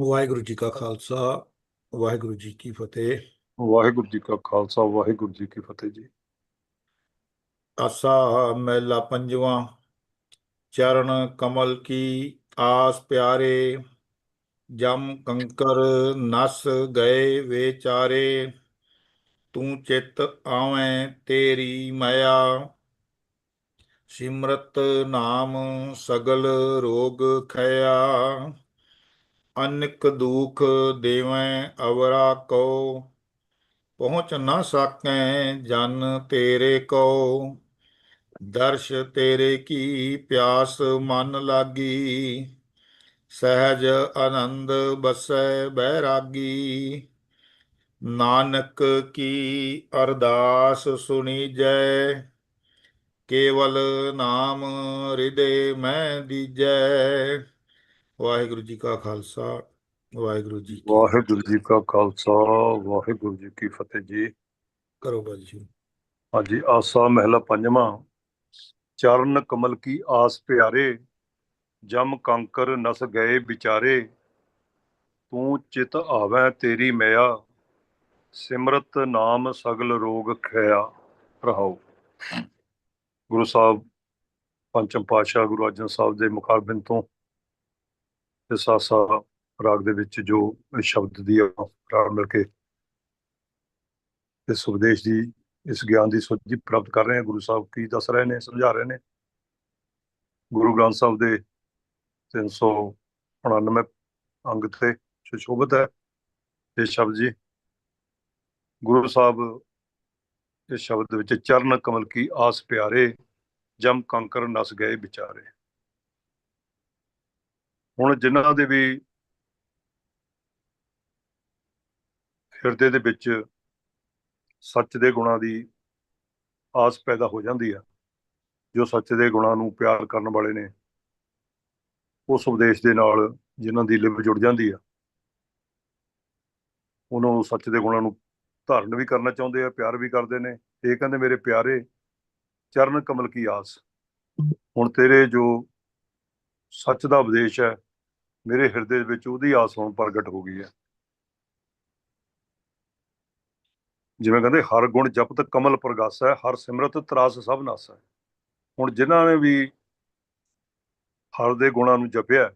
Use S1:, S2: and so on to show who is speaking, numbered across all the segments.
S1: ਵਾਹਿਗੁਰੂ ਜੀ ਕਾ ਖਾਲਸਾ ਵਾਹਿਗੁਰੂ ਜੀ ਕੀ ਫਤਿਹ।
S2: ਵਾਹਿਗੁਰੂ ਜੀ ਕਾ ਖਾਲਸਾ ਵਾਹਿਗੁਰੂ ਜੀ ਕੀ ਫਤਿਹ ਜੀ।
S1: ਆਸਾ ਮਹਿਲਾ ਪੰਜਵਾਂ ਚਰਨ ਕਮਲ ਕੀ ਆਸ ਪਿਆਰੇ ਜਮ ਕੰਕਰ ਨਸ ਗਏ ਵਿਚਾਰੇ ਤੂੰ ਚਿਤ ਆਵੇਂ ਤੇਰੀ ਮਾਇਆ। ਸਿਮਰਤ ਨਾਮ ਸਗਲ ਰੋਗ ਖਿਆ ਅਨਿਕ ਦੁਖ ਦੇਵੈ, ਅਵਰਾ ਕੋ ਪਹੁੰਚ ਨਾ ਸਕੈ ਜਨ ਤੇਰੇ ਕੋ ਦਰਸ਼ ਤੇਰੇ ਕੀ ਪਿਆਸ ਮਨ ਲਾਗੀ, ਸਹਿਜ ਆਨੰਦ ਬਸੈ ਬੈਰਾਗੀ। ਨਾਨਕ ਕੀ ਅਰਦਾਸ ਸੁਣੀ ਜੈ ਕੇਵਲ ਨਾਮ ਹਿਰਦੇ ਮੈਂ ਦੀਜੈ। ਵਾਹਿਗੁਰੂ ਜੀ ਕਾ ਖਾਲਸਾ ਵਾਹਿਗੁਰੂ ਜੀ
S2: ਵਾਹਿਗੁਰੂ ਜੀ ਕਾ ਖਾਲਸਾ ਵਾਹਿਗੁਰੂ ਜੀ ਕੀ ਫਤਿਹ ਜੀ।
S1: ਕਰੋ ਬਾਜੀ ਸ਼ੁਰੂ।
S2: ਹਾਂਜੀ ਆਸਾ ਮਹਿਲਾ ਪੰਜਵਾਂ ਚਰਨ ਕਮਲ ਕੀ ਆਸ ਪਿਆਰੇ ਜਮ ਕੰਕਰ ਨਸ ਗਏ ਵਿਚਾਰੇ ਤੂੰ ਚਿਤ ਆਵੈ ਤੇਰੀ ਮਿਆ ਸਿਮਰਤ ਨਾਮ ਸਗਲ ਰੋਗ ਖਿਆ ਰਹਾਉ। ਗੁਰੂ ਸਾਹਿਬ ਪੰਚਮ ਪਾਤਸ਼ਾਹ ਗੁਰੂ ਅਰਜਨ ਸਾਹਿਬ ਦੇ ਮੁਖਾਰਬਿੰਦ ਤੋਂ ਇਸ ਆਸਾ ਰਾਗ ਦੇ ਵਿੱਚ ਜੋ ਸ਼ਬਦ ਦੀ ਪ੍ਰਾਰ ਮਿਲ ਕੇ ਇਸ ਉਪਦੇਸ਼ ਦੀ, ਇਸ ਗਿਆਨ ਦੀ ਸੁਝੀ ਪ੍ਰਾਪਤ ਕਰ ਰਹੇ ਹਾਂ। ਗੁਰੂ ਸਾਹਿਬ ਕੀ ਦੱਸ ਰਹੇ ਨੇ, ਸਮਝਾ ਰਹੇ ਨੇ? ਗੁਰੂ ਗ੍ਰੰਥ ਸਾਹਿਬ ਦੇ 399 ਅੰਗ ਤੇ ਸੁਸ਼ੋਭਿਤ ਹੈ ਇਹ ਸ਼ਬਦ ਜੀ। ਗੁਰੂ ਸਾਹਿਬ ਇਸ ਸ਼ਬਦ ਵਿੱਚ ਚਰਨ ਕਮਲ ਕੀ ਆਸ ਪਿਆਰੇ, ਜਮ ਕੰਕਰ ਨਸ ਗਏ ਵਿਚਾਰੇ। ਹੁਣ ਜਿਨ੍ਹਾਂ ਦੇ ਵੀ ਹਿਰਦੇ ਦੇ ਵਿੱਚ ਸੱਚ ਦੇ ਗੁਣਾਂ ਦੀ ਆਸ ਪੈਦਾ ਹੋ ਜਾਂਦੀ ਆ, ਜੋ ਸੱਚ ਦੇ ਗੁਣਾਂ ਨੂੰ ਪਿਆਰ ਕਰਨ ਵਾਲੇ ਨੇ, ਉਸ ਉਪਦੇਸ਼ ਦੇ ਨਾਲ ਜਿਨ੍ਹਾਂ ਦੀ ਲਿਵ ਜੁੜ ਜਾਂਦੀ ਆ। ਉਹਨਾਂ ਨੂੰ ਸੱਚ ਦੇ ਗੁਣਾਂ ਨੂੰ ਧਾਰਨ ਵੀ ਕਰਨਾ ਚਾਹੁੰਦੇ ਆ, ਪਿਆਰ ਵੀ ਕਰਦੇ ਨੇ। ਇਹ ਕਹਿੰਦੇ, ਮੇਰੇ ਪਿਆਰੇ, ਚਰਨ ਕਮਲ ਕੀ ਆਸ? ਹੁਣ ਤੇਰੇ ਜੋ ਸੱਚ ਦਾ ਉਪਦੇਸ਼ ਹੈ ਮੇਰੇ ਹਿਰਦੇ ਦੇ ਵਿੱਚ ਉਹਦੀ ਆਸ ਹੁਣ ਪ੍ਰਗਟ ਹੋ ਗਈ ਹੈ। ਜਿਵੇਂ ਕਹਿੰਦੇ, ਹਰ ਗੁਣ ਜਪਤ ਕਮਲ ਪ੍ਰਗਾਸੈ, ਹਰ ਸਿਮਰਤ ਤਰਾਸ ਸਭ ਨਾਸੈ। ਹੁਣ ਜਿਨ੍ਹਾਂ ਨੇ ਵੀ ਹਰ ਦੇ ਗੁਣਾਂ ਨੂੰ ਜਪਿਆ,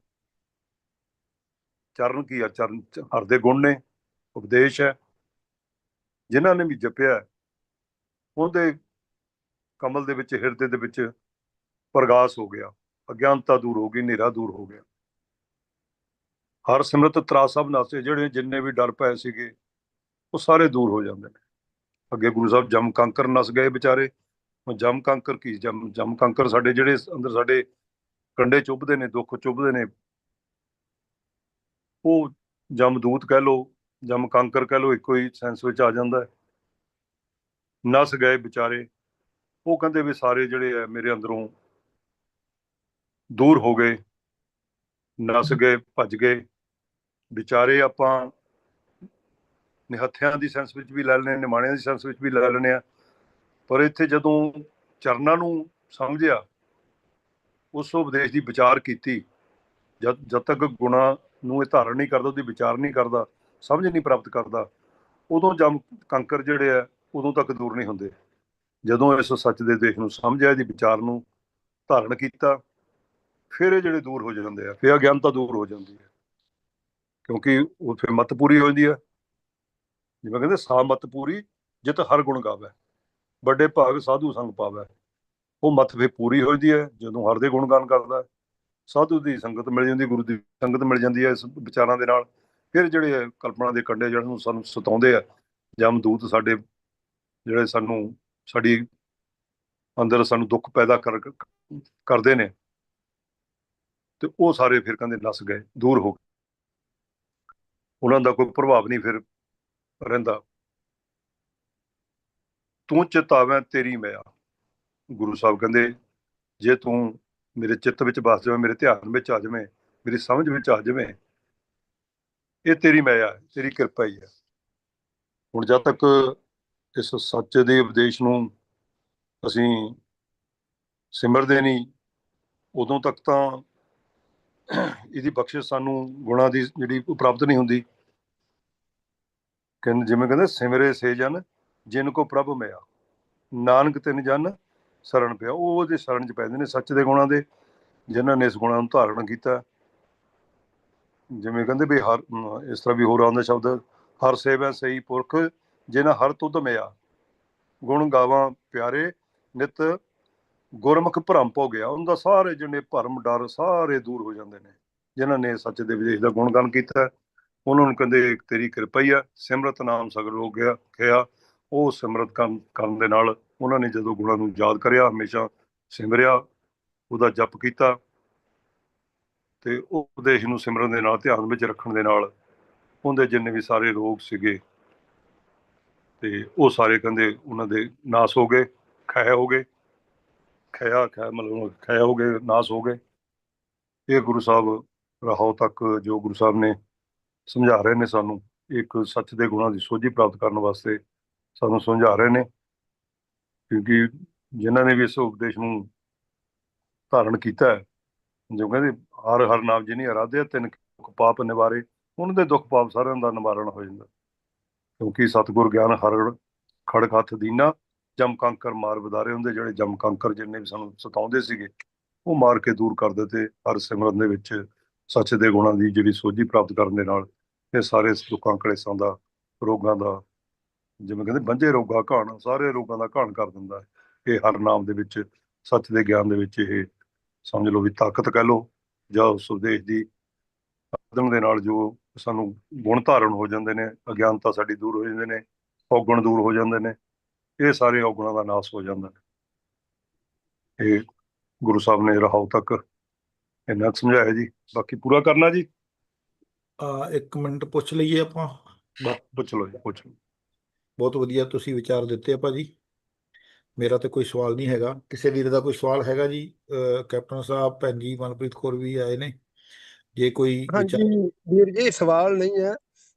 S2: ਚਰਨ ਕੀ ਆ? ਚਰਨ ਹਰ ਦੇ ਗੁਣ ਨੇ, ਉਪਦੇਸ਼ ਹੈ। ਜਿਨ੍ਹਾਂ ਨੇ ਵੀ ਜਪਿਆ, ਉਹਦੇ ਕਮਲ ਦੇ ਵਿੱਚ, ਹਿਰਦੇ ਦੇ ਵਿੱਚ ਪ੍ਰਗਾਸ ਹੋ ਗਿਆ। ਅਗਿਆਨਤਾ ਦੂਰ ਹੋ ਗਈ, ਹਨੇਰਾ ਦੂਰ ਹੋ ਗਿਆ। ਹਰ ਸਿਮਰਤ ਤਰਾਸ ਸਭ ਨਾਸੇ ਜਿਹੜੇ ਜਿੰਨੇ ਵੀ ਡਰ ਪਏ ਸੀਗੇ, ਉਹ ਸਾਰੇ ਦੂਰ ਹੋ ਜਾਂਦੇ ਨੇ। ਅੱਗੇ ਗੁਰੂ ਸਾਹਿਬ ਜਮ ਕੰਕਰ ਨਸ ਗਏ ਵਿਚਾਰੇ। ਹੁਣ ਜਮ ਕੰਕਰ ਕੀ, ਜਮ ਜਮ ਕੰਕਰ ਸਾਡੇ ਜਿਹੜੇ ਅੰਦਰ ਸਾਡੇ ਕੰਡੇ ਚੁੱਭਦੇ ਨੇ, ਦੁੱਖ ਚੁੱਭਦੇ ਨੇ। ਉਹ ਜਮਦੂਤ ਕਹਿ ਲੋ ਜਮ ਕੰਕਰ ਕਹਿ ਲੋ ਇੱਕੋ ਹੀ ਸੈਂਸ ਵਿੱਚ ਆ ਜਾਂਦਾ ਹੈ। ਨਸ ਗਏ ਵਿਚਾਰੇ। ਉਹ ਕਹਿੰਦੇ ਵੀ ਸਾਰੇ ਜਿਹੜੇ ਆ ਮੇਰੇ ਅੰਦਰੋਂ ਦੂਰ ਹੋ ਗਏ, ਨਸ ਗਏ, ਭੱਜ ਗਏ। ਵਿਚਾਰੇ ਆਪਾਂ ਨਿਹੱਥਿਆਂ ਦੀ ਸੈਂਸ ਵਿੱਚ ਵੀ ਲੈ ਲੈਣੇ ਨਿਮਾਣਿਆਂ ਦੀ ਸੈਂਸ ਵਿੱਚ ਵੀ ਲੈ ਲੈਣੇ ਆ ਪਰ ਇੱਥੇ ਜਦੋਂ ਚਰਨਾਂ ਨੂੰ ਸਮਝਿਆ, ਉਸ ਉਪਦੇਸ਼ ਦੀ ਵਿਚਾਰ ਕੀਤੀ, ਜਦ ਜਦ ਤੱਕ ਗੁਣਾ ਨੂੰ ਇਹ ਧਾਰਨ ਨਹੀਂ ਕਰਦਾ, ਉਹਦੀ ਵਿਚਾਰ ਨਹੀਂ ਕਰਦਾ, ਸਮਝ ਨਹੀਂ ਪ੍ਰਾਪਤ ਕਰਦਾ, ਉਦੋਂ ਜਮ ਕੰਕਰ ਜਿਹੜੇ ਆ, ਉਦੋਂ ਤੱਕ ਦੂਰ ਨਹੀਂ ਹੁੰਦੇ। ਜਦੋਂ ਇਸ ਸੱਚ ਦੇ ਦੇਸ਼ ਨੂੰ ਸਮਝਿਆ, ਇਹਦੀ ਵਿਚਾਰ ਨੂੰ ਧਾਰਨ ਕੀਤਾ, ਫਿਰ ਇਹ ਜਿਹੜੇ ਦੂਰ ਹੋ ਜਾਂਦੇ ਆ, ਫਿਰ ਅਗਿਆਨਤਾ ਦੂਰ ਹੋ ਜਾਂਦੀ ਹੈ। ਕਿਉਂਕਿ ਉਹ ਫਿਰ ਮਤ ਪੂਰੀ ਹੋ ਜਾਂਦੀ ਹੈ। ਜਿਵੇਂ ਕਹਿੰਦੇ ਸਾ ਮਤ ਪੂਰੀ, ਜਿਤ ਹਰ ਗੁਣ ਗਾਵੇ। ਵੱਡੇ ਭਾਗ ਸਾਧੂ ਸੰਗ ਪਾਵੇ। ਉਹ ਮਤ ਫਿਰ ਪੂਰੀ ਹੋ ਜਾਂਦੀ ਹੈ, ਜਦੋਂ ਹਰ ਦੇ ਗੁਣਗਾਨ ਕਰਦਾ ਸਾਧੂ ਦੀ ਸੰਗਤ ਮਿਲ ਜਾਂਦੀ, ਗੁਰੂ ਦੀ ਸੰਗਤ ਮਿਲ ਜਾਂਦੀ ਹੈ ਇਸ ਵਿਚਾਰਾਂ ਦੇ ਨਾਲ। ਫਿਰ ਜਿਹੜੇ ਕਲਪਨਾ ਦੇ ਕੰਡੇ ਜਿਹੜੇ ਨੂੰ ਸਾਨੂੰ ਸਤਾਉਂਦੇ ਆ ਜਮਦੂਤ ਸਾਡੇ, ਜਿਹੜੇ ਸਾਨੂੰ, ਸਾਡੀ ਅੰਦਰ ਸਾਨੂੰ ਦੁੱਖ ਪੈਦਾ ਕਰ ਕਰਦੇ ਨੇ। ਤੇ ਉਹ ਸਾਰੇ ਫਿਰ ਕਹਿੰਦੇ ਨਸ ਗਏ, ਦੂਰ ਹੋ ਗਏ ਉਹਨਾਂ ਦਾ ਕੋਈ ਪ੍ਰਭਾਵ ਨਹੀਂ ਫਿਰ ਰਹਿੰਦਾ। ਤੂੰ ਚਿਤਾਵੇਂ ਤੇਰੀ ਮਾਇਆ। ਗੁਰੂ ਸਾਹਿਬ ਕਹਿੰਦੇ, ਜੇ ਤੂੰ ਮੇਰੇ ਚਿੱਤ ਵਿੱਚ ਵਸ ਜਾਵੇਂ, ਮੇਰੇ ਧਿਆਨ ਵਿੱਚ ਆ ਜਾਵੇਂ, ਮੇਰੀ ਸਮਝ ਵਿੱਚ ਆ ਜਾਵੇਂ, ਇਹ ਤੇਰੀ ਮਿਆ ਤੇਰੀ ਕਿਰਪਾ ਹੀ ਹੈ। ਹੁਣ ਜਦ ਤੱਕ ਇਸ ਸੱਚ ਦੇ ਉਪਦੇਸ਼ ਨੂੰ ਅਸੀਂ ਸਿਮਰਦੇ ਨਹੀਂ, ਉਦੋਂ ਤੱਕ ਤਾਂ ਇਹਦੀ ਬਖਸ਼ਿਸ਼ ਸਾਨੂੰ ਗੁਣਾ ਦੀ ਜਿਹੜੀ ਪ੍ਰਾਪਤ ਨਹੀਂ ਹੁੰਦੀ। ਕਹਿੰਦੇ, ਜਿਵੇਂ ਕਹਿੰਦੇ, ਸਿਮਰੇ ਸੇ ਜਨ, ਜਿਨ ਕੋ ਪ੍ਰਭ ਮਿਆ। ਨਾਨਕ ਤਿਨ ਜਨ ਸਰਣ ਪਿਆ। ਉਹ ਉਹਦੇ ਸਰਣ ਚ ਪੈਂਦੇ ਨੇ ਸੱਚ ਦੇ ਗੁਣਾਂ ਦੇ, ਜਿਨ੍ਹਾਂ ਨੇ ਇਸ ਗੁਣਾਂ ਨੂੰ ਧਾਰਨ ਕੀਤਾ। ਜਿਵੇਂ ਕਹਿੰਦੇ ਵੀ ਹਰ ਇਸ ਤਰ੍ਹਾਂ ਵੀ ਹੋਰ ਆਉਂਦਾ ਸ਼ਬਦ, ਹਰ ਸੇਵੈ ਸਹੀ ਪੁਰਖ ਜਿਨ੍ਹਾਂ ਹਰ ਤੁਧ ਮਿਆ। ਗੁਣ ਗਾਵਾਂ ਪਿਆਰੇ, ਨਿਤ ਗੁਰਮੁਖ ਭਰਮ ਹੋ ਗਿਆ ਉਹਨਾਂ ਦਾ ਸਾਰੇ ਜਿਹੜੇ ਭਰਮ, ਡਰ ਸਾਰੇ ਦੂਰ ਹੋ ਜਾਂਦੇ ਨੇ। ਜਿਨ੍ਹਾਂ ਨੇ ਸੱਚ ਦੇ ਵਿਦੇਸ਼ ਦਾ ਗੁਣਗਾਨ ਕੀਤਾ, ਉਹਨਾਂ ਨੂੰ ਕਹਿੰਦੇ ਤੇਰੀ ਕਿਰਪਾ ਹੀ ਆ, ਸਿਮਰਤ ਨਾਮ ਸਗਲ ਹੋ ਗਿਆ ਖਿਆ ਉਹ ਸਿਮਰਤ ਕਰਨ ਕਰਨ ਦੇ ਨਾਲ ਉਹਨਾਂ ਨੇ ਜਦੋਂ ਗੁਣਾਂ ਨੂੰ ਯਾਦ ਕਰਿਆ, ਹਮੇਸ਼ਾ ਸਿਮਰਿਆ, ਉਹਦਾ ਜਪ ਕੀਤਾ ਤੇ ਉਹ ਉਪਦੇਸ਼ ਨੂੰ ਸਿਮਰਨ ਦੇ ਨਾਲ, ਧਿਆਨ ਵਿੱਚ ਰੱਖਣ ਦੇ ਨਾਲ ਉਹਦੇ ਜਿੰਨੇ ਵੀ ਸਾਰੇ ਰੋਗ ਸੀਗੇ ਤੇ ਉਹ ਸਾਰੇ ਕਹਿੰਦੇ ਉਹਨਾਂ ਦੇ ਨਾਸ ਹੋ ਗਏ ਖੈ ਹੋ ਗਏ। ਖਿਆ ਖਿਆ ਮਤਲਬ ਖਿਆ ਹੋ ਗਏ, ਨਾਸ ਹੋ ਗਏ। ਇਹ ਗੁਰੂ ਸਾਹਿਬ ਰਹਾਉ ਤੱਕ ਜੋ ਗੁਰੂ ਸਾਹਿਬ ਨੇ ਸਮਝਾ ਰਹੇ ਨੇ ਸਾਨੂੰ, ਇੱਕ ਸੱਚ ਦੇ ਗੁਣਾਂ ਦੀ ਸੋਝੀ ਪ੍ਰਾਪਤ ਕਰਨ ਵਾਸਤੇ ਸਾਨੂੰ ਸਮਝਾ ਰਹੇ ਨੇ। ਕਿਉਂਕਿ ਜਿਨ੍ਹਾਂ ਨੇ ਵੀ ਇਸ ਉਪਦੇਸ਼ ਨੂੰ ਧਾਰਨ ਕੀਤਾ ਹੈ, ਜੋ ਕਹਿੰਦੇ ਹਰ ਹਰ ਨਾਮ ਜਿਹਨੀ ਅਰਾਧਿਆ, ਤਿੰਨ ਦੁੱਖ ਪਾਪ ਨਿਵਾਰੇ, ਉਹਨਾਂ ਦੇ ਦੁੱਖ ਪਾਪ ਸਾਰਿਆਂ ਦਾ ਨਿਵਾਰਣ ਹੋ ਜਾਂਦਾ। ਕਿਉਂਕਿ ਸਤਿਗੁਰ ਗਿਆਨ ਹਰ ਖੜਕ ਹੱਥ ਦੀਨਾ ਜਮ ਕੰਕਰ ਮਾਰ ਵਧਾਰੇ ਹੁੰਦੇ, ਜਿਹੜੇ ਜਮ ਕੰਕਰ ਜਿੰਨੇ ਵੀ ਸਾਨੂੰ ਸਤਾਉਂਦੇ ਸੀਗੇ, ਉਹ ਮਾਰ ਕੇ ਦੂਰ ਕਰ ਦਿੱਤੇ ਹਰ ਸਿਮਰਨ ਦੇ ਵਿੱਚ ਸੱਚ ਦੇ ਗੁਣਾਂ ਦੀ ਜਿਹੜੀ ਸੋਝੀ ਪ੍ਰਾਪਤ ਕਰਨ ਦੇ ਨਾਲ, ਇਹ ਸਾਰੇ ਦੁੱਖਾਂ ਕਲੇਸ਼ਾਂ ਦਾ, ਰੋਗਾਂ ਦਾ, ਜਿਵੇਂ ਕਹਿੰਦੇ ਬੰਝੇ ਰੋਗਾ ਘਾਣ, ਸਾਰੇ ਰੋਗਾਂ ਦਾ ਘਾਣ ਕਰ ਦਿੰਦਾ ਹੈ। ਇਹ ਹਰ ਨਾਮ ਦੇ ਵਿੱਚ, ਸੱਚ ਦੇ ਗਿਆਨ ਦੇ ਵਿੱਚ ਇਹ ਸਮਝ ਲਓ ਵੀ ਤਾਕਤ ਕਹਿ ਲਓ, ਜਾਂ ਉਸ ਉਪਦੇਸ਼ ਦੀ ਸਾਧਨ ਦੇ ਨਾਲ ਜੋ ਸਾਨੂੰ ਗੁਣ ਧਾਰਨ ਹੋ ਜਾਂਦੇ ਨੇ, ਅਗਿਆਨਤਾ ਸਾਡੀ ਦੂਰ ਹੋ ਜਾਂਦੇ ਨੇ, ਔਗਣ ਦੂਰ ਹੋ ਜਾਂਦੇ ਨੇ ਇਹ ਸਾਰੇ ਔਗਣਾਂ ਦਾ ਨਾਸ ਹੋ ਜਾਂਦਾ ਹੈ। ਇਹ ਗੁਰੂ ਸਾਹਿਬ ਨੇ ਰਹਾਉ ਤੱਕ ਕੁ ਸਮਝਾਇਆ ਜੀ। ਬਾਕੀ ਪੂਰਾ ਕਰਨਾ ਜੀ?
S1: ਆ ਇੱਕ ਮਿੰਟ ਪੁੱਛ ਲਈਏ ਆਪਾਂ।
S2: ਬਸ ਪੁੱਛ ਲਓ ਜੀ ਪੁੱਛ ਲਓ।
S1: ਬਹੁਤ ਵਧੀਆ ਤੁਸੀਂ ਵਿਚਾਰ ਦਿੱਤੇ ਆ ਭਾਜੀ ਮੇਰਾ ਤੇ ਕੋਈ ਸਵਾਲ ਨਹੀਂ ਹੈਗਾ। ਕਿਸੇ ਵੀਰ ਦਾ ਕੋਈ ਸਵਾਲ ਹੈਗਾ ਜੀ? ਕੈਪਟਨ ਸਾਹਿਬ ਭੈਣ ਜੀ ਮਨਪ੍ਰੀਤ ਕੌਰ ਵੀ ਆਏ ਨੇ। ਜੇ ਕੋਈ ਵਿਚਾਰ
S3: ਹਾਂਜੀ ਵੀਰ ਜੀ ਸਵਾਲ ਨਹੀਂ ਹੈ।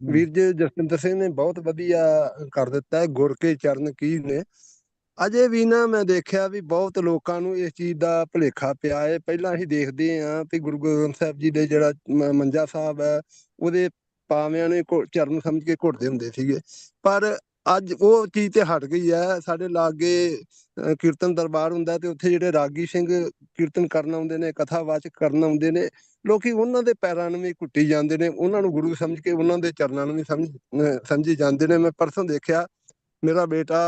S3: ਵੀਰ ਜੀ, ਜਸਵਿੰਦਰ ਸਿੰਘ ਨੇ ਬਹੁਤ ਵਧੀਆ ਕਰ ਦਿੱਤਾ ਹੈ ਗੁਰ ਕੇ ਚਰਨ ਕੀ ਨੇ। ਅਜੇ ਵੀ ਨਾ ਮੈਂ ਦੇਖਿਆ ਵੀ ਬਹੁਤ ਲੋਕਾਂ ਨੂੰ ਇਸ ਚੀਜ਼ ਦਾ ਭੁਲੇਖਾ ਪਿਆ ਹੈ। ਪਹਿਲਾਂ ਅਸੀਂ ਦੇਖਦੇ ਹਾਂ ਵੀ ਗੁਰੂ ਗੋਬਿੰਦ ਸਾਹਿਬ ਜੀ ਦੇ ਜਿਹੜਾ ਮੰਜਾ ਸਾਹਿਬ ਹੈ, ਉਹਦੇ ਪਾਵਿਆਂ ਨੇ ਘੁ- ਚਰਨ ਸਮਝ ਕੇ ਘੁੱਟਦੇ ਹੁੰਦੇ ਸੀਗੇ। ਪਰ ਅੱਜ ਉਹ ਚੀਜ਼ ਤੇ ਹਟ ਗਈ ਹੈ ਸਾਡੇ ਲਾਗੇ ਅ, ਕੀਰਤਨ ਦਰਬਾਰ ਹੁੰਦਾ ਤੇ ਉੱਥੇ ਜਿਹੜੇ ਰਾਗੀ ਸਿੰਘ ਕੀਰਤਨ ਕਰਨ ਆਉਂਦੇ ਨੇ ਕਥਾਵਾਚਕ ਕਰਨ ਆਉਂਦੇ ਨੇ ਲੋਕੀ ਉਹਨਾਂ ਦੇ ਪੈਰਾਂ ਨੂੰ ਵੀ ਕੁੱਟੀ ਜਾਂਦੇ ਨੇ ਉਹਨਾਂ ਨੂੰ ਗੁਰੂ ਸਮਝ ਕੇ ਉਹਨਾਂ ਦੇ ਚਰਨਾਂ ਨੂੰ ਵੀ ਸਮਝ ਅਹ ਸਮਝੀ ਜਾਂਦੇ ਨੇ। ਮੈਂ ਪਰਸੋਂ ਦੇਖਿਆ ਮੇਰਾ ਬੇਟਾ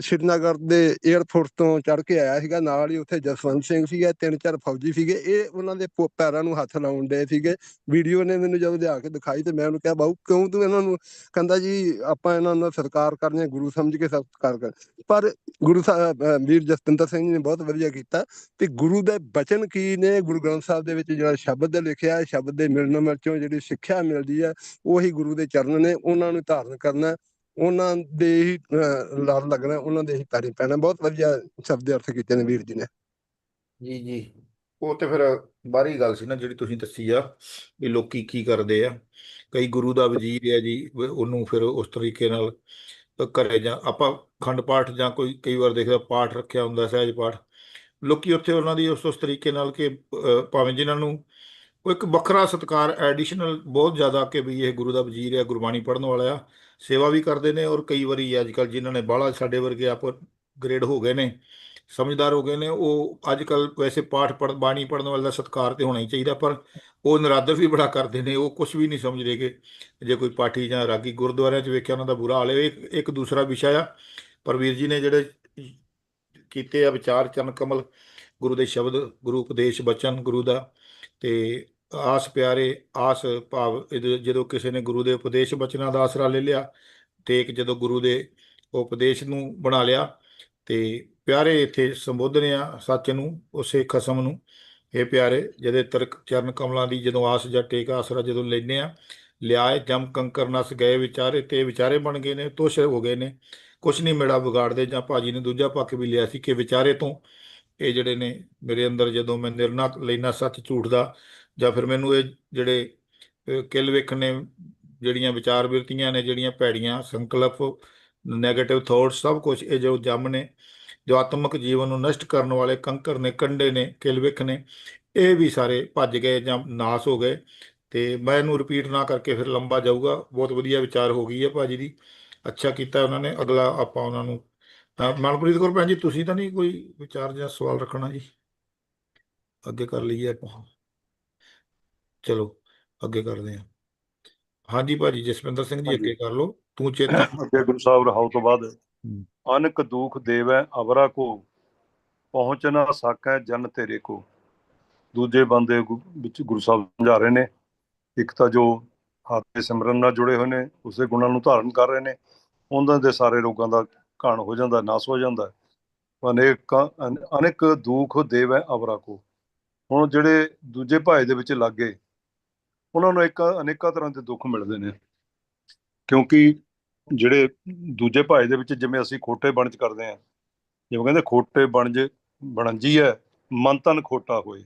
S3: ਸ਼੍ਰੀਨਗਰ ਦੇ 에ਅਰਫੋਰਸ ਤੋਂ ਚੜ ਕੇ ਆਇਆ ਸੀਗਾ ਨਾਲ ਹੀ ਉੱਥੇ ਜਸਵੰਤ ਸਿੰਘ ਸੀਗਾ ਤਿੰਨ ਚਾਰ ਫੌਜੀ ਸੀਗੇ ਇਹ ਉਹਨਾਂ ਦੇ ਪੈਰਾਂ ਨੂੰ ਹੱਥ ਲਾਉਣ ਡਏ ਸੀਗੇ। ਵੀਡੀਓ ਨੇ ਮੈਨੂੰ ਜਦੋਂ ਲਿਆ ਕੇ ਦਿਖਾਈ ਤੇ ਮੈਂ ਉਹਨੂੰ ਕਿਹਾ ਬਾਊ ਕਿਉਂ ਤੂੰ ਇਹਨਾਂ ਨੂੰ ਕਹਿੰਦਾ ਜੀ ਆਪਾਂ ਇਹਨਾਂ ਦਾ ਸਤਿਕਾਰ ਕਰਨੇ ਆ, ਗੁਰੂ ਸਮਝ ਕੇ ਸਤਿਕਾਰ ਕਰ ਪਰ ਗੁਰੂ ਸਾਹਿਬ ਵੀਰ ਜਸਵਿੰਦਰ ਸਿੰਘ ਜੀ ਨੇ ਬਹੁਤ ਵਧੀਆ ਕੀਤਾ ਤੇ ਗੁਰੂ ਦੇ ਬਚਨ ਕੀ ਨੇ ਗੁਰੂ ਗ੍ਰੰਥ ਸਾਹਿਬ ਦੇ ਵਿੱਚ ਜਿਹੜਾ ਸ਼ਬਦ ਲਿਖਿਆ ਸ਼ਬਦ ਦੇ ਮਿਲਣ ਵਿੱਚੋਂ ਜਿਹੜੀ ਸਿੱਖਿਆ ਮਿਲਦੀ ਹੈ ਉਹੀ ਗੁਰੂ ਦੇ ਚਰਨ ਨੇ ਉਹਨਾਂ ਨੂੰ ਧਾਰਨ ਕਰਨਾ। ਉਹਨਾਂ ਦੇ ਹੀ ਲੜ ਲੱਗਣਾ ਉਹਨਾਂ ਦੇ ਹੀ ਪੈਰੀ ਪੈਣਾ। ਬਹੁਤ ਵਧੀਆ ਸ਼ਬਦ ਦੇ ਅਰਥ ਕੀਤੇ ਨੇ ਵੀਰ ਜੀ ਨੇ।
S1: ਜੀ ਜੀ। ਉਹ ਤੇ ਫਿਰ ਬਾਹਰੀ ਗੱਲ ਸੀ ਨਾ ਜਿਹੜੀ ਤੁਸੀਂ ਦੱਸੀ ਆ ਵੀ ਲੋਕੀ ਕੀ ਕਰਦੇ ਆ। ਕਈ ਗੁਰੂ ਦਾ ਵਜ਼ੀਰ ਹੈ ਜੀ ਉਹਨੂੰ ਫਿਰ ਉਸ ਤਰੀਕੇ ਨਾਲ ਘਰੇ ਜਾਂ ਆਪਾਂ ਖੰਡ ਪਾਠ ਜਾਂ ਕੋਈ ਕਈ ਵਾਰ ਦੇਖਦਾ ਪਾਠ ਰੱਖਿਆ ਹੁੰਦਾ ਸਹਿਜ ਪਾਠ। ਲੋਕੀ ਉੱਥੇ ਉਹਨਾਂ ਦੀ ਉਸ ਉਸ ਤਰੀਕੇ ਨਾਲ ਕਿ ਭਾਵੇਂ ਜਿਨ੍ਹਾਂ ਨੂੰ ਉਹ ਇੱਕ ਵੱਖਰਾ ਸਤਿਕਾਰ ਐਡੀਸ਼ਨਲ ਬਹੁਤ ਜ਼ਿਆਦਾ ਕਿ ਵੀ ਇਹ ਗੁਰੂ ਦਾ ਵਜ਼ੀਰ ਹੈ ਗੁਰਬਾਣੀ ਪੜ੍ਹਨ ਵਾਲਾ ਆ। ਸੇਵਾ ਵੀ ਕਰਦੇ ਨੇ ਔਰ ਕਈ ਵਾਰੀ ਅੱਜ ਕੱਲ ਜਿਨ੍ਹਾਂ ਨੇ ਬਾਹਲਾ ਸਾਡੇ ਵਰਗੇ ਆਪ ਗ੍ਰੇਡ ਹੋ ਗਏ ਨੇ, ਸਮਝਦਾਰ ਹੋ ਗਏ ਨੇ, ਉਹ ਅੱਜ ਕੱਲ ਵੈਸੇ ਪਾਠ ਪੜ੍ਹ, ਬਾਣੀ ਪੜ੍ਹਨ ਵਾਲੇ ਦਾ ਸਤਿਕਾਰ ਤੇ ਹੋਣਾ ਹੀ ਚਾਹੀਦਾ, ਪਰ ਉਹ ਨਰਾਦਰ ਵੀ ਬੜਾ ਕਰਦੇ ਨੇ, ਉਹ ਕੁਝ ਵੀ ਨਹੀਂ ਸਮਝਦੇ ਕਿ ਜੇ ਕੋਈ ਪਾਠੀ ਜਾਂ ਰਾਗੀ ਗੁਰਦੁਆਰਿਆਂ 'ਚ ਵੇਖਿਆ ਉਹਨਾਂ ਦਾ ਬੁਰਾ ਹਾਲ ਹੈ ਇੱਕ ਇੱਕ ਦੂਸਰਾ ਵਿਸ਼ਾ ਆ, ਪਰ ਵੀਰ ਜੀ ਨੇ ਜਿਹੜੇ ਕੀਤੇ ਆ ਵਿਚਾਰ ਚਰਨ ਕਮਲ, ਗੁਰੂ ਦੇ ਸ਼ਬਦ, ਗੁਰੂ ਉਪਦੇਸ਼ ਬਚਨ, ਗੁਰੂ ਦਾ ਤੇ ਆਸ ਪਿਆਰੇ, ਆਸ ਭਾਵ ਜਦੋਂ ਕਿਸੇ ਨੇ ਗੁਰੂ ਦੇ ਉਪਦੇਸ਼ ਬਚਨਾਂ ਦਾ ਆਸਰਾ ਲੈ ਲਿਆ ਤੇ ਇੱਕ ਜਦੋਂ ਗੁਰੂ ਦੇ ਉਪਦੇਸ਼ ਨੂੰ ਬਣਾ ਲਿਆ ਤੇ ਪਿਆਰੇ ਇੱਥੇ ਸੰਬੋਧਨ ਆ ਸੱਚ ਨੂੰ, ਉਸੇ ਖਸਮ ਨੂੰ। ਇਹ ਪਿਆਰੇ, ਜਿਹਦੇ ਤਰਕ ਚਰਨ ਕਮਲਾਂ ਦੀ ਜਦੋਂ ਆਸ ਜਾਂ ਟੇਕ ਆਸਰਾ ਜਦੋਂ ਲੈਨੇ ਆ, ਲਿਆਏ ਜਮ ਕੰਕਰ ਨਸ ਗਏ ਵਿਚਾਰੇ ਤੇ ਵਿਚਾਰੇ ਬਣ ਗਏ ਨੇ ਤੋਸ਼ ਹੋ ਗਏ ਨੇ। ਕੁਛ ਨਹੀਂ ਮੇੜਾ ਵਿਗਾੜਦੇ ਜਾਂ ਭਾਜੀ ਨੇ ਦੂਜਾ ਪੱਖ ਵੀ ਲਿਆ ਸੀ ਕਿ ਵਿਚਾਰੇ ਤੋਂ। ਇਹ ਜਿਹੜੇ ਨੇ ਮੇਰੇ ਅੰਦਰ ਜਦੋਂ ਮੈਂ ਨਿਰਣਾ ਲੈਣਾ ਸੱਚ ਝੂਠ ਦਾ ਜਾਂ ਫਿਰ ਮੈਨੂੰ ਇਹ ਜਿਹੜੇ ਅਹ, ਕਿੱਲ ਵੇਖਣ ਨੇ ਜਿਹੜੀਆਂ ਵਿਚਾਰ ਬਿਰਤੀਆਂ ਨੇ ਜਿਹੜੀਆਂ ਭੈੜੀਆਂ ਸੰਕਲਪ 네ਗੇਟਿਵ ਥਾਟਸ ਸਭ ਕੁਝ ਇਹ ਜੋ ਜੰਮ ਨੇ ਜੋ ਆਤਮਿਕ ਜੀਵਨ ਨੂੰ ਨਸ਼ਟ ਕਰਨ ਵਾਲੇ ਕੰਕਰ ਨੇ ਕੰਡੇ ਨੇ ਕਿਲਵਿਖ ਨੇ ਇਹ ਵੀ ਸਾਰੇ ਭੱਜ ਗਏ ਜਾਂ ਨਾਸ ਹੋ ਗਏ। ਤੇ ਮੈਂ ਇਹਨੂੰ ਰਿਪੀਟ ਨਾ ਕਰਕੇ ਫਿਰ ਲੰਬਾ ਜਾਊਗਾ। ਬਹੁਤ ਵਧੀਆ ਵਿਚਾਰ ਹੋ ਗਈ ਹੈ ਭਾਜੀ ਦੀ। ਅੱਛਾ ਕੀਤਾ ਉਹਨਾਂ ਨੇ। ਅਗਲਾ ਆਪਾਂ ਉਹਨਾਂ ਨੂੰ ਮਨਪ੍ਰੀਤ ਕੌਰ ਭੈਣ ਜੀ ਤੁਸੀਂ ਤਾਂ ਨਹੀਂ ਕੋਈ ਵਿਚਾਰ ਜਾਂ ਸਵਾਲ ਰੱਖਣਾ ਜੀ? ਅੱਗੇ ਕਰ ਲਈਏ ਆਪਾਂ। ਚਲੋ ਅੱਗੇ ਕਰਦੇ ਹਾਂ। ਹਾਂਜੀ ਭਾਜੀ ਜਸਵਿੰਦਰ ਸਿੰਘ ਜੀ। ਅੱਗੇ ਕਰ ਲਓ। ਤੂੰ ਚੇਤਾ
S2: ਅੱਗੇ ਗੁਰੂ ਸਾਹਿਬ ਰਹਾਉ ਤੋਂ ਬਾਅਦ। ਅਨਕ ਦੁਖ ਦੇਵੈ ਅਵਰਾ ਕੋ। ਪਹੁੰਚ ਨਾ ਸਕੈ ਜਨ ਤੇਰੇ ਕੋ। ਦੂਜੇ ਬੰਦੇ ਵਿੱਚ ਗੁਰੂ ਸਾਹਿਬ ਸਮਝਾ ਰਹੇ ਨੇ। ਇੱਕ ਤਾਂ ਜੋ ਹੱਥ ਦੇ ਸਿਮਰਨ ਨਾਲ ਜੁੜੇ ਹੋਏ ਨੇ ਉਸੇ ਗੁਣਾਂ ਨੂੰ ਧਾਰਨ ਕਰ ਰਹੇ ਨੇ। ਉਹਨਾਂ ਦੇ ਸਾਰੇ ਰੋਗਾਂ ਦਾ ਘਾਣ ਹੋ ਜਾਂਦਾ ਨਾਸ ਹੋ ਜਾਂਦਾ। ਅਨੇਕ ਅਨੇਕ ਦੁਖ ਦੇਵੈ ਅਵਰਾ ਕੋ। ਹੁਣ ਜਿਹੜੇ ਦੂਜੇ ਭਾਈ ਦੇ ਵਿੱਚ ਲੱਗੇ ਉਹਨਾਂ ਨੂੰ ਇੱਕ ਅਨੇਕਾਂ ਤਰ੍ਹਾਂ ਦੇ ਦੁੱਖ ਮਿਲਦੇ ਨੇ। ਕਿਉਂਕਿ ਜਿਹੜੇ ਦੂਜੇ ਭਾਈ ਦੇ ਵਿੱਚ ਜਿਵੇਂ ਅਸੀਂ ਖੋਟੇ ਬਣਜ ਕਰਦੇ ਆ ਜਿਵੇਂ ਕਹਿੰਦੇ ਖੋਟੇ ਬਣਜ, ਬਣੰਜੀ ਹੈ, ਮਨ ਤਨ ਖੋਟਾ ਹੋਏ।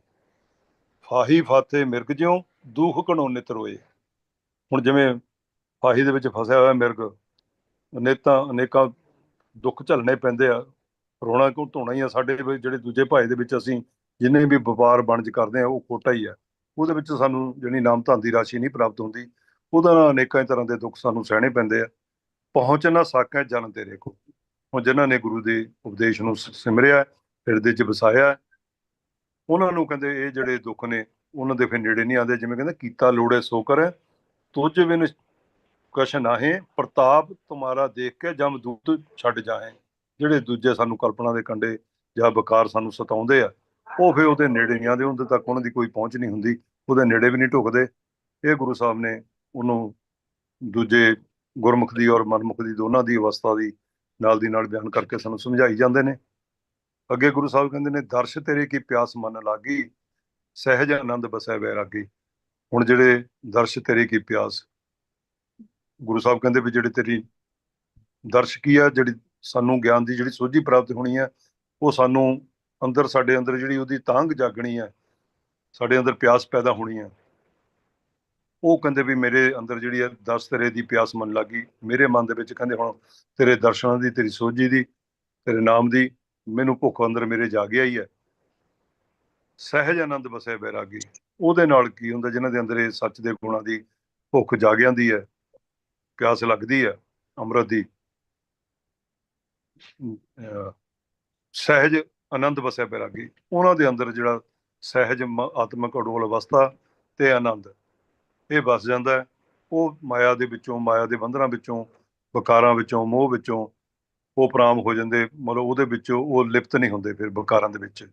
S2: ਫਾਹੀ ਫਾਤੇ ਮਿਰਗ ਜਿਉ, ਦੁੱਖ ਘਣੋ ਨਿਤ ਰੋਏ। ਹੁਣ ਜਿਵੇਂ ਫਾਹੀ ਦੇ ਵਿੱਚ ਫਸਿਆ ਹੋਇਆ ਮਿਰਗ, ਅਨੇਕਾਂ ਅਨੇਕਾਂ ਦੁੱਖ ਝੱਲਣੇ ਪੈਂਦੇ ਆ। ਰੋਣਾ ਕਿਉਂ ਧੋਣਾ ਹੀ ਆ? ਸਾਡੇ ਜਿਹੜੇ ਦੂਜੇ ਭਾਈ ਦੇ ਵਿੱਚ ਅਸੀਂ ਜਿੰਨੇ ਵੀ ਵਪਾਰ ਬਣਜ ਕਰਦੇ ਆ, ਉਹ ਖੋਟਾ ਹੀ ਆ। ਉਹਦੇ ਵਿੱਚ ਸਾਨੂੰ ਜਿਹੜੀ ਨਾਮ ਧਨ ਦੀ ਰਾਸ਼ੀ ਨਹੀਂ ਪ੍ਰਾਪਤ ਹੁੰਦੀ, ਉਹਦਾ ਨਾਲ ਅਨੇਕਾਂ ਤਰ੍ਹਾਂ ਦੇ ਦੁੱਖ ਸਾਨੂੰ ਸਹਿਣੇ ਪੈਂਦੇ ਆ। ਪਹੁੰਚ ਨਾ ਸਾਕਾਂ ਜਨ ਤੇਰੇ ਕੋ ਹੁਣ ਜਿਨ੍ਹਾਂ ਨੇ ਗੁਰੂ ਦੇ ਉਪਦੇਸ਼ ਨੂੰ ਸਿਮਰਿਆ, ਹਿਰਦੇ 'ਚ ਵਸਾਇਆ, ਉਹਨਾਂ ਨੂੰ ਕਹਿੰਦੇ ਇਹ ਜਿਹੜੇ ਦੁੱਖ ਨੇ, ਉਹਨਾਂ ਦੇ ਫਿਰ ਨੇੜੇ ਨਹੀਂ ਆਉਂਦੇ, ਜਿਵੇਂ ਕਹਿੰਦੇ ਕੀਤਾ ਲੋੜੇ ਸੋ ਕਰ। ਤੁਝ ਬਿਨ ਕਛ ਨਾਹੇ, ਪ੍ਰਤਾਪ ਤੁਮਾਰਾ ਦੇਖ ਕੇ ਜਮ ਦੂਤ ਛੱਡ ਜਾਏ ਜਿਹੜੇ ਦੂਜੇ ਸਾਨੂੰ ਕਲਪਨਾ ਦੇ ਕੰਡੇ ਜਾਂ ਬਕਾਰ ਸਾਨੂੰ ਸਤਾਉਂਦੇ ਆ ਉਹ ਫਿਰ ਉਹਦੇ ਨੇੜੇ ਨਹੀਂ ਆਉਂਦੇ ਉਹਦੇ ਤੱਕ ਉਹਨਾਂ ਦੀ ਕੋਈ ਪਹੁੰਚ ਨਹੀਂ ਹੁੰਦੀ, ਉਹਦੇ ਨੇੜੇ ਵੀ ਨਹੀਂ ਢੁਕਦੇ। ਇਹ ਗੁਰੂ ਸਾਹਿਬ ਨੇ ਉਹਨੂੰ ਦੂਜੇ ਗੁਰਮੁਖ ਦੀ ਔਰ ਮਨਮੁਖ ਦੀ ਦੋਨਾਂ ਦੀ ਅਵਸਥਾ ਦੀ ਨਾਲ ਦੀ ਨਾਲ ਬਿਆਨ ਕਰਕੇ ਸਾਨੂੰ ਸਮਝਾਈ ਜਾਂਦੇ ਨੇ। ਅੱਗੇ ਗੁਰੂ ਸਾਹਿਬ ਕਹਿੰਦੇ ਨੇ, ਦਰਸ਼ ਤੇਰੇ ਕੀ ਪਿਆਸ ਮਨ ਲਾਗੀ, ਸਹਿਜ ਆਨੰਦ ਬਸੈ ਵੈਰਾਗੀ। ਹੁਣ ਜਿਹੜੇ ਦਰਸ਼ ਤੇਰੇ ਕੀ ਪਿਆਸ, ਗੁਰੂ ਸਾਹਿਬ ਕਹਿੰਦੇ ਵੀ ਜਿਹੜੇ ਤੇਰੀ ਦਰਸ਼ ਕੀ ਆ, ਜਿਹੜੀ ਸਾਨੂੰ ਗਿਆਨ ਦੀ ਜਿਹੜੀ ਸੋਝੀ ਪ੍ਰਾਪਤ ਹੋਣੀ ਹੈ ਉਹ ਸਾਨੂੰ ਅੰਦਰ ਸਾਡੇ ਅੰਦਰ ਜਿਹੜੀ ਉਹਦੀ ਤਾਂਘ ਜਾਗਣੀ ਹੈ ਸਾਡੇ ਅੰਦਰ ਪਿਆਸ ਪੈਦਾ ਹੋਣੀ ਹੈ ਉਹ ਕਹਿੰਦੇ ਵੀ ਮੇਰੇ ਅੰਦਰ ਜਿਹੜੀ ਹੈ ਦਰਸ ਤੇਰੇ ਦੀ ਪਿਆਸ ਮਨ ਲੱਗੀ। ਮੇਰੇ ਮਨ ਦੇ ਵਿੱਚ ਕਹਿੰਦੇ ਹੁਣ ਤੇਰੇ ਦਰਸ਼ਨਾਂ ਦੀ, ਤੇਰੀ ਸੋਝੀ ਦੀ, ਤੇਰੇ ਨਾਮ ਦੀ, ਮੈਨੂੰ ਭੁੱਖ ਅੰਦਰ ਮੇਰੇ ਜਾਗਿਆ ਹੀ ਹੈ ਸਹਿਜ ਆਨੰਦ ਵਸੇ ਬੈਰਾਗੀ। ਉਹਦੇ ਨਾਲ ਕੀ ਹੁੰਦਾ, ਜਿਨ੍ਹਾਂ ਦੇ ਅੰਦਰ ਇਹ ਸੱਚ ਦੇ ਗੁਣਾਂ ਦੀ ਭੁੱਖ ਜਾਗ ਜਾਂਦੀ ਹੈ ਪਿਆਸ ਲੱਗਦੀ ਹੈ ਅੰਮ੍ਰਿਤ ਦੀ। ਸਹਿਜ ਆਨੰਦ ਵਸੈ ਬੈਰਾਗੀ ਉਹਨਾਂ ਦੇ ਅੰਦਰ ਜਿਹੜਾ ਸਹਿਜ ਮ- ਆਤਮਿਕ ਅਡੋਲ ਅਵਸਥਾ ਤੇ ਆਨੰਦ, ਇਹ ਵਸ ਜਾਂਦਾ ਹੈ। ਉਹ ਮਾਇਆ ਦੇ ਵਿੱਚੋਂ, ਮਾਇਆ ਦੇ ਬੰਧਨਾਂ ਵਿੱਚੋਂ, ਵਿਕਾਰਾਂ ਵਿੱਚੋਂ, ਮੋਹ ਵਿੱਚੋਂ ਉਹ ਪ੍ਰਾਮ ਹੋ ਜਾਂਦੇ, ਮਤਲਬ ਉਹਦੇ ਵਿੱਚੋਂ ਉਹ ਲਿਪਤ ਨਹੀਂ ਹੁੰਦੇ ਫਿਰ ਵਿਕਾਰਾਂ ਦੇ ਵਿੱਚ,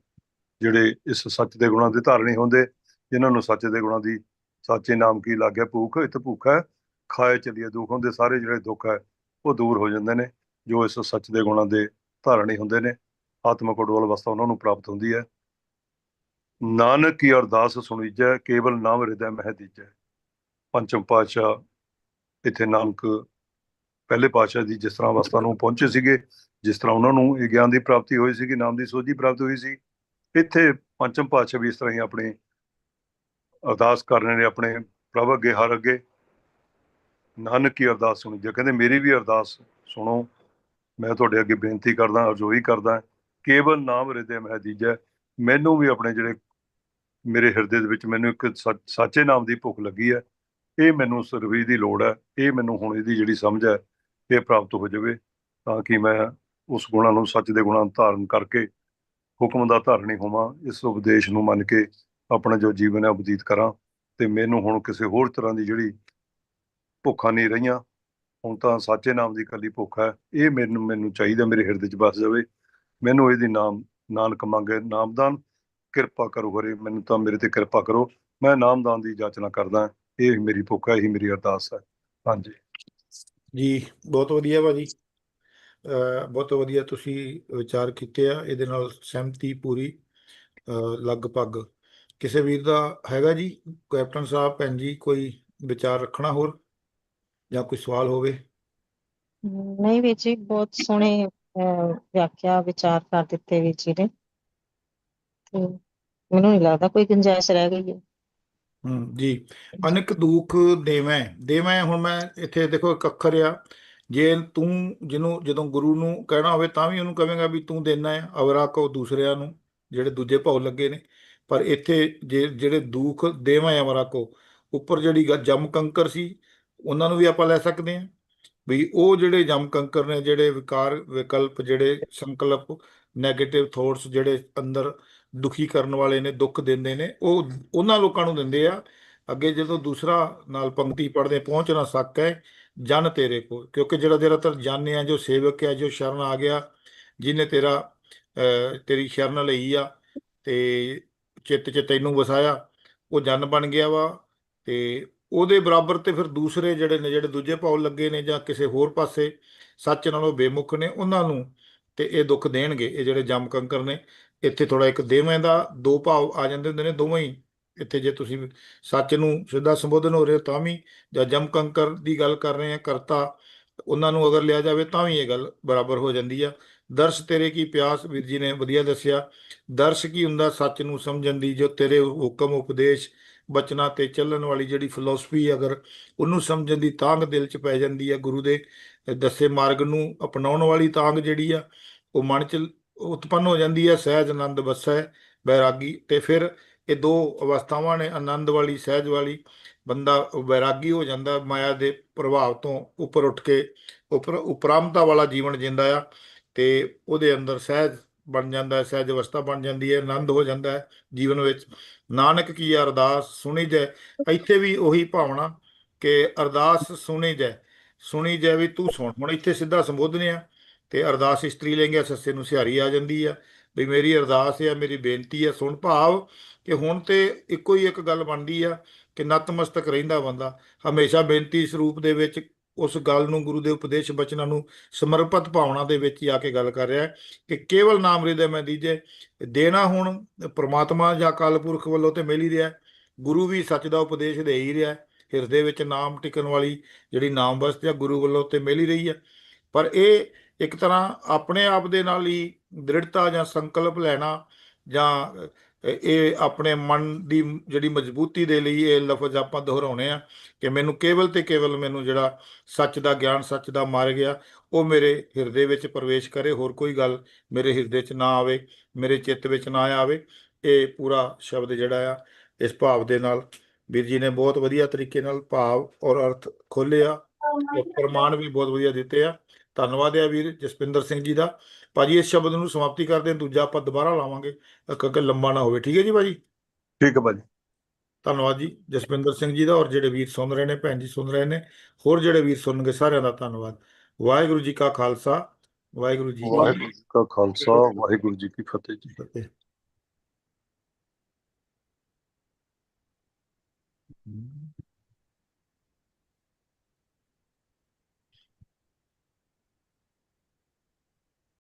S2: ਜਿਹੜੇ ਇਸ ਸੱਚ ਦੇ ਗੁਣਾਂ ਦੇ ਧਾਰਨੀ ਹੁੰਦੇ, ਜਿਨ੍ਹਾਂ ਨੂੰ ਸੱਚ ਦੇ ਗੁਣਾਂ ਦੀ ਸਾਚੇ ਨਾਮ ਕੀ ਲੱਗਿਆ, ਭੂਖ ਇਤ ਭੁੱਖ ਹੈ, ਖਾਏ ਚਲੀਏ ਦੁੱਖ ਹੁੰਦੇ, ਸਾਰੇ ਜਿਹੜੇ ਦੁੱਖ ਹੈ, ਉਹ ਦੂਰ ਹੋ ਜਾਂਦੇ ਨੇ, ਜੋ ਇਸ ਸੱਚ ਦੇ ਗੁਣਾਂ ਦੇ ਧਾਰਨੀ ਹੁੰਦੇ ਨੇ। ਆਤਮਿਕ ਉਡੋਲ ਅਵਸਥਾ ਉਹਨਾਂ ਨੂੰ ਪ੍ਰਾਪਤ ਹੁੰਦੀ ਹੈ। ਨਾਨਕ ਕੀ ਅਰਦਾਸ ਸੁਣੀਜੈ, ਕੇਵਲ ਨਾਮ ਹਿਰਦੈ ਮਹਿ ਦੀਜੈ। ਪੰਚਮ ਪਾਤਸ਼ਾਹ ਇੱਥੇ ਨਾਨਕ ਪਹਿਲੇ ਪਾਤਸ਼ਾਹ ਦੀ ਜਿਸ ਤਰ੍ਹਾਂ ਅਵਸਥਾ ਨੂੰ ਪਹੁੰਚੇ ਸੀਗੇ, ਜਿਸ ਤਰ੍ਹਾਂ ਉਹਨਾਂ ਨੂੰ ਇਹ ਗਿਆਨ ਦੀ ਪ੍ਰਾਪਤੀ ਹੋਈ ਸੀਗੀ, ਨਾਮ ਦੀ ਸੋਝੀ ਪ੍ਰਾਪਤ ਹੋਈ ਸੀ। ਇੱਥੇ ਪੰਚਮ ਪਾਤਸ਼ਾਹ ਵੀ ਇਸ ਤਰ੍ਹਾਂ ਹੀ ਆਪਣੀ ਅਰਦਾਸ ਕਰ ਰਹੇ ਨੇ ਆਪਣੇ ਪ੍ਰਭ ਅੱਗੇ, ਹਰ ਅੱਗੇ। ਨਾਨਕ ਕੀ ਅਰਦਾਸ ਸੁਣੀ ਜੇ ਕਹਿੰਦੇ ਮੇਰੀ ਵੀ ਅਰਦਾਸ ਸੁਣੋ। ਮੈਂ ਤੁਹਾਡੇ ਅੱਗੇ ਬੇਨਤੀ ਕਰਦਾ, ਅਰਜ਼ੋਈ ਕਰਦਾ। ਕੇਵਲ ਨਾਮ ਹਿਰਦੇ ਮਹਿ ਦੀਜੈ ਮੈਨੂੰ ਵੀ ਆਪਣੇ ਜਿਹੜੇ ਮੇਰੇ ਹਿਰਦੇ ਦੇ ਵਿੱਚ ਮੈਨੂੰ ਇੱਕ ਸੱਚ- ਸੱਚੇ ਨਾਮ ਦੀ ਭੁੱਖ ਲੱਗੀ ਹੈ। ਇਹ ਮੈਨੂੰ ਸਰਵੀ ਦੀ ਲੋੜ ਹੈ। ਇਹ ਮੈਨੂੰ ਹੁਣ ਇਹਦੀ ਜਿਹੜੀ ਸਮਝ ਹੈ, ਇਹ ਪ੍ਰਾਪਤ ਹੋ ਜਾਵੇ ਤਾਂ ਕਿ ਮੈਂ ਉਸ ਗੁਣਾਂ ਨੂੰ ਸੱਚ ਦੇ ਗੁਣਾਂ ਨੂੰ ਧਾਰਨ ਕਰਕੇ ਹੁਕਮ ਦਾ ਧਾਰਨੀ ਹੋਵਾਂ, ਇਸ ਉਪਦੇਸ਼ ਨੂੰ ਮੰਨ ਕੇ ਆਪਣਾ ਜੋ ਜੀਵਨ ਹੈ ਬਤੀਤ ਕਰਾਂ। ਤੇ ਮੈਨੂੰ ਹੁਣ ਕਿਸੇ ਹੋਰ ਤਰ੍ਹਾਂ ਦੀ ਜਿਹੜੀ ਭੁੱਖਾਂ ਨਹੀਂ ਰਹੀਆਂ, ਹੁਣ ਤਾਂ ਸਾਚੇ ਨਾਮ ਦੀ ਇਕੱਲੀ ਭੁੱਖ ਹੈ। ਇਹ ਮੈਨੂੰ ਮੈਨੂੰ ਚਾਹੀਦਾ ਮੇਰੇ ਹਿਰਦੇ 'ਚ ਵਸ ਜਾਵੇ। ਮੈਨੂੰ ਇਹਦੀ ਨਾਮ ਨਾਨਕ ਮੰਗੇ ਨਾਮਦਾਨ ਕਿਰਪਾ ਕਰੋ ਹਰੇ ਮੈਨੂੰ ਤਾਂ ਮੇਰੇ ਤੇ ਕਿਰਪਾ ਕਰੋ ਮੈਂ ਨਾਮਦਾਨ ਦੀ ਜਾਚਨਾ ਕਰਦਾ ਇਹ ਮੇਰੀ ਭੁੱਖ ਹੈ ਇਹੀ ਮੇਰੀ ਅਰਦਾਸ ਹੈ। ਹਾਂਜੀ।
S1: ਜੀ ਬਹੁਤ ਵਧੀਆ ਭਾਜੀ। ਬਹੁਤ ਵਧੀਆ ਤੁਸੀਂ ਵਿਚਾਰ ਕੀਤੇ ਆ ਇਹਦੇ ਨਾਲ ਸਹਿਮਤੀ ਪੂਰੀ ਲਗਭਗ। ਕਿਸੇ ਵੀਰ ਦਾ ਹੈਗਾ ਜੀ ਕੈਪਟਨ ਸਾਹਿਬ ਭੈਣ ਜੀ ਕੋਈ ਵਿਚਾਰ ਰੱਖਣਾ ਹੋਰ? ਜਾਂ ਕੋਈ ਸਵਾਲ ਹੋਵੇ?
S4: ਨਹੀਂ ਵੀਰ ਜੀ ਬਹੁਤ ਸੋਹਣੇ ਵਿਆਖਿਆ, ਵਿਚਾਰ ਕਰ ਦਿੱਤੇ ਵੀਰ ਜੀ ਨੇ। ਤੇ ਮੈਨੂੰ ਨਹੀਂ ਲੱਗਦਾ ਕੋਈ ਗੁੰਜਾਇਸ਼ ਰਹਿ ਗਈ ਹੈ।
S1: ਹੂੰ ਜੀ। ਅਨੇਕ ਦੁੱਖ ਦੇਵੈ। ਦੇਵੈ, ਹੁਣ ਮੈਂ ਇੱਥੇ ਦੇਖੋ ਇੱਕ ਅੱਖਰ ਆ। ਜੇ ਤੂੰ ਜਿਹਨੂੰ, ਜਦੋਂ ਗੁਰੂ ਨੂੰ ਕਹਿਣਾ ਹੋਵੇ ਤਾਂ ਵੀ ਉਹਨੂੰ ਕਹੇਗਾ ਵੀ ਤੂੰ ਦੇਣਾ ਹੈ, ਅਵਰਾ ਕੋ ਦੂਸਰਿਆਂ ਨੂੰ, ਜਿਹੜੇ ਦੂਜੇ ਭਾਉ ਲੱਗੇ ਨੇ। ਪਰ ਇੱਥੇ ਜਿਹੜੇ ਦੁੱਖ ਦੇਵਾਂ ਅਵਰਾ ਕੋ, ਉੱਪਰ ਜਿਹੜੀ ਜਮ ਕੰਕਰ ਸੀ, ਉਹਨਾਂ ਨੂੰ ਵੀ ਆਪਾਂ ਲੈ ਸਕਦੇ ਹਾਂ। ਵੀ ਉਹ ਜਿਹੜੇ ਜਮ ਕੰਕਰ ਨੇ, ਜਿਹੜੇ ਵਿਕਾਰ ਵਿਕਲਪ, ਜਿਹੜੇ ਸੰਕਲਪ 네ਗੇਟਿਵ ਥੋਟਸ ਜਿਹੜੇ ਅੰਦਰ ਦੁਖੀ ਕਰਨ ਵਾਲੇ ਨੇ, ਦੁੱਖ ਦਿੰਦੇ ਨੇ, ਉਹ ਉਹਨਾਂ ਲੋਕਾਂ ਨੂੰ ਦਿੰਦੇ ਆ। ਅੱਗੇ ਜਦੋਂ ਦੂਸਰਾ ਨਾਲ ਪੰਕਤੀ ਪੜ੍ਹਦੇ ਪਹੁੰਚਣਾ ਸੱਕ ਹੈ ਜਨ ਤੇਰੇ ਕੋ ਕਿਉਂਕਿ ਜਿਹੜਾ ਤੇਰਾ ਤਰ ਜਨ ਆ, ਜੋ ਸੇਵਕ ਆ, ਜੋ ਸ਼ਰਨ ਆ ਗਿਆ, ਜਿਹਨੇ ਤੇਰਾ ਤੇਰੀ ਸ਼ਰਨ ਲਈ ਆ, ਤੇ ਚਿੱਤ 'ਚ ਤੈਨੂੰ ਵਸਾਇਆ, ਉਹ ਜਨ ਬਣ ਗਿਆ ਵਾ, ਤੇ ਉਹਦੇ ਬਰਾਬਰ ਤੇ ਫਿਰ ਦੂਸਰੇ ਜਿਹੜੇ ਨੇ, ਜਿਹੜੇ ਦੂਜੇ ਭਾਵ ਲੱਗੇ ਨੇ ਜਾਂ ਕਿਸੇ ਹੋਰ ਪਾਸੇ ਸੱਚ ਨਾਲੋਂ ਬੇਮੁਖ ਨੇ, ਉਹਨਾਂ ਨੂੰ ਤੇ ਇਹ ਦੁੱਖ ਦੇਣਗੇ, ਇਹ ਜਿਹੜੇ ਜਮ ਕੰਕਰ ਨੇ, ਇੱਥੇ ਥੋੜਾ ਇੱਕ ਦੇਵੇਂ ਦਾ ਦੋ ਭਾਵ ਆ ਜਾਂਦੇ ਹੁੰਦੇ ਨੇ ਦੋਵੇਂ ਹੀ। ਇੱਥੇ ਜੇ ਤੁਸੀਂ ਸੱਚ ਨੂੰ ਸਿੱਧਾ ਸੰਬੋਧਨ ਹੋ ਰਿਹਾ ਤਾਂ ਵੀ, ਜਾਂ ਜਮ ਕੰਕਰ ਦੀ ਗੱਲ ਕਰ ਰਹੇ ਆ ਕਰਤਾ, ਉਹਨਾਂ ਨੂੰ ਅਗਰ ਲਿਆ ਜਾਵੇ ਤਾਂ ਵੀ ਇਹ ਗੱਲ ਬਰਾਬਰ ਹੋ ਜਾਂਦੀ ਆ। ਦਰਸ਼ ਤੇਰੇ ਕੀ ਪਿਆਸ, ਵੀਰ ਜੀ ਨੇ ਵਧੀਆ ਦੱਸਿਆ, ਦਰਸ਼ ਕੀ ਹੁੰਦਾ ਸੱਚ ਨੂੰ ਸਮਝਣ ਦੀ ਜੋ ਤੇਰੇ ਹੁਕਮ, ਉਪਦੇਸ਼ ਬਚਨਾਂ ਤੇ ਚੱਲਣ ਵਾਲੀ ਜਿਹੜੀ ਫਿਲਾਸਫੀ ਅਗਰ ਉਹਨੂੰ ਸਮਝਣ ਦੀ ਤਾਂਗ ਦਿਲ 'ਚ ਪੈ ਜਾਂਦੀ ਆ ਗੁਰੂ ਦੇ ਦੱਸੇ ਮਾਰਗ ਨੂੰ ਅਪਣਾਉਣ ਵਾਲੀ ਤਾਂਗ ਜਿਹੜੀ ਆ, ਉਹ ਮਨ 'ਚ ਉਤਪੰਨ ਹੋ ਜਾਂਦੀ ਹੈ, ਸਹਿਜ ਆਨੰਦ ਵਸੈ ਬੈਰਾਗੀ ਤੇ ਫਿਰ ਇਹ ਦੋ ਅਵਸਥਾਵਾਂ ਨੇ, ਆਨੰਦ ਵਾਲੀ, ਸਹਿਜ ਵਾਲੀ, ਬੰਦਾ ਵੈਰਾਗੀ ਹੋ ਜਾਂਦਾ, ਮਾਇਆ ਦੇ ਪ੍ਰਭਾਵ ਤੋਂ ਉੱਪਰ ਉੱਠ ਕੇ ਉਪਰ ਉਪਰਾਮਤਾ ਵਾਲਾ ਜੀਵਨ ਜਿੰਦਾ ਆ ਤੇ ਉਹਦੇ ਅੰਦਰ ਸਹਿਜ ਬਣ ਜਾਂਦਾ ਹੈ, ਸਹਿਜ ਅਵਸਥਾ ਬਣ ਜਾਂਦੀ ਹੈ, ਆਨੰਦ ਹੋ ਜਾਂਦਾ ਹੈ ਜੀਵਨ ਵਿੱਚ। ਨਾਨਕ ਕੀ ਅਰਦਾਸ ਸੁਣੀ ਜੈ ਇੱਥੇ ਵੀ ਉਹੀ ਭਾਵਨਾ ਕਿ ਅਰਦਾਸ ਸੁਣੀ ਜੈ ਸੁਣੀ ਜੈ ਵੀ ਤੂੰ ਸੁਣ। ਹੁਣ ਇੱਥੇ ਸਿੱਧਾ ਸੰਬੋਧਨ ਆ ਤੇ ਅਰਦਾਸ ਇਸਤਰੀ ਲਿੰਗ ਸੱਸੇ ਨੂੰ ਸਿਹਾਰੀ ਆ ਜਾਂਦੀ ਆ ਵੀ ਮੇਰੀ ਅਰਦਾਸ ਆ, ਮੇਰੀ ਬੇਨਤੀ ਆ, ਸੁਣ ਭਾਵ ਕਿ ਹੁਣ ਤੇ ਇੱਕੋ ਹੀ ਇੱਕ ਗੱਲ ਬਣਦੀ ਆ ਕਿ ਨਤਮਸਤਕ ਰਹਿੰਦਾ ਬੰਦਾ। ਹਮੇਸ਼ਾ ਬੇਨਤੀ ਸਰੂਪ ਦੇ ਵਿੱਚ ਉਸ ਗੱਲ ਨੂੰ ਗੁਰੂ ਦੇ ਉਪਦੇਸ਼ ਬਚਨਾਂ ਨੂੰ ਸਮਰਪਿਤ ਭਾਵਨਾ ਦੇ ਵਿੱਚ ਹੀ ਆ ਕੇ ਗੱਲ ਕਰ ਰਿਹਾ ਹੈ ਕਿ ਕੇਵਲ ਨਾਮ ਹਿਰਦੇ ਮੈਂ ਦੀਜੇ, ਦੇਣਾ ਹੁਣ ਪ੍ਰਮਾਤਮਾ ਜਾਂ ਅਕਾਲ ਪੁਰਖ ਵੱਲੋਂ ਤੇ ਮਿਲ ਹੀ ਰਿਹਾ ਗੁਰੂ ਵੀ ਸੱਚ ਦਾ ਉਪਦੇਸ਼ ਦੇ ਹੀ ਰਿਹਾ ਹਿਰਦੇ ਵਿੱਚ ਨਾਮ ਟਿਕਣ ਵਾਲੀ ਜਿਹੜੀ ਨਾਮ ਵਸਤ ਆ ਗੁਰੂ ਵੱਲੋਂ ਤੇ ਮਿਲ ਹੀ ਰਹੀ ਹੈ। ਪਰ ਇਹ ਇੱਕ ਤਰ੍ਹਾਂ ਆਪਣੇ ਆਪ ਦੇ ਨਾਲ ਹੀ ਦ੍ਰਿੜਤਾ ਜਾਂ ਸੰਕਲਪ ਲੈਣਾ ਜਾਂ ਇਹ ਆਪਣੇ ਮਨ ਦੀ ਜਿਹੜੀ ਮਜ਼ਬੂਤੀ ਦੇ ਲਈ ਇਹ ਲਫ਼ਜ਼ ਆਪਾਂ ਦੁਹਰਾਉਣੇ ਆ ਕਿ ਮੈਨੂੰ ਕੇਵਲ ਤੇ ਕੇਵਲ ਮੈਨੂੰ ਜਿਹੜਾ ਸੱਚ ਦਾ ਗਿਆਨ, ਸੱਚ ਦਾ ਮਾਰਗ ਗਿਆ ਉਹ ਮੇਰੇ ਹਿਰਦੇ ਵਿੱਚ ਪ੍ਰਵੇਸ਼ ਕਰੇ, ਹੋਰ ਕੋਈ ਗੱਲ ਮੇਰੇ ਹਿਰਦੇ 'ਚ ਨਾ ਆਵੇ, ਮੇਰੇ ਚਿੱਤ ਵਿੱਚ ਨਾ ਆਵੇ। ਇਹ ਪੂਰਾ ਸ਼ਬਦ ਜਿਹੜਾ ਆ, ਇਸ ਭਾਵ ਦੇ ਨਾਲ ਵੀਰ ਜੀ ਨੇ ਬਹੁਤ ਵਧੀਆ ਤਰੀਕੇ ਨਾਲ ਭਾਵ ਔਰ ਅਰਥ ਖੋਲਿਆ ਪ੍ਰਮਾਣ ਵੀ ਬਹੁਤ ਵਧੀਆ ਦਿੱਤੇ ਆ। ਧੰਨਵਾਦ ਆ ਵੀਰ ਜਸਪਿੰਦਰ ਸਿੰਘ ਜੀ ਦਾ। ਭਾਜੀ ਇਸ ਸ਼ਬਦ ਨੂੰ ਸਮਾਪਤੀ ਕਰਦੇ ਹਾਂ। ਦੂਜਾ ਆਪਾਂ ਦੁਬਾਰਾ ਲਾਵਾਂਗੇ। ਕਿਉਂਕਿ ਲੰਬਾ ਨਾ ਹੋਵੇ। ਠੀਕ ਹੈ ਜੀ ਭਾਜੀ?
S2: ਠੀਕ ਹੈ ਭਾਜੀ।
S1: ਧੰਨਵਾਦ ਜੀ ਜਸਪਿੰਦਰ ਸਿੰਘ ਜੀ ਦਾ। ਔਰ ਜਿਹੜੇ ਵੀਰ ਸੁਣ ਰਹੇ ਨੇ ਭੈਣ ਜੀ ਸੁਣ ਰਹੇ ਨੇ ਹੋਰ ਜਿਹੜੇ ਵੀਰ ਸੁਣਨਗੇ ਸਾਰਿਆਂ ਦਾ ਧੰਨਵਾਦ। ਵਾਹਿਗੁਰੂ ਜੀ ਕਾ ਖਾਲਸਾ। ਵਾਹਿਗੁਰੂ ਜੀ
S2: ਵਾਹਿਗੁਰੂ ਜੀ ਕਾ ਖਾਲਸਾ। ਵਾਹਿਗੁਰੂ ਜੀ ਕੀ ਫਤਿਹ ਜੀ।
S1: ਫਤਿਹ।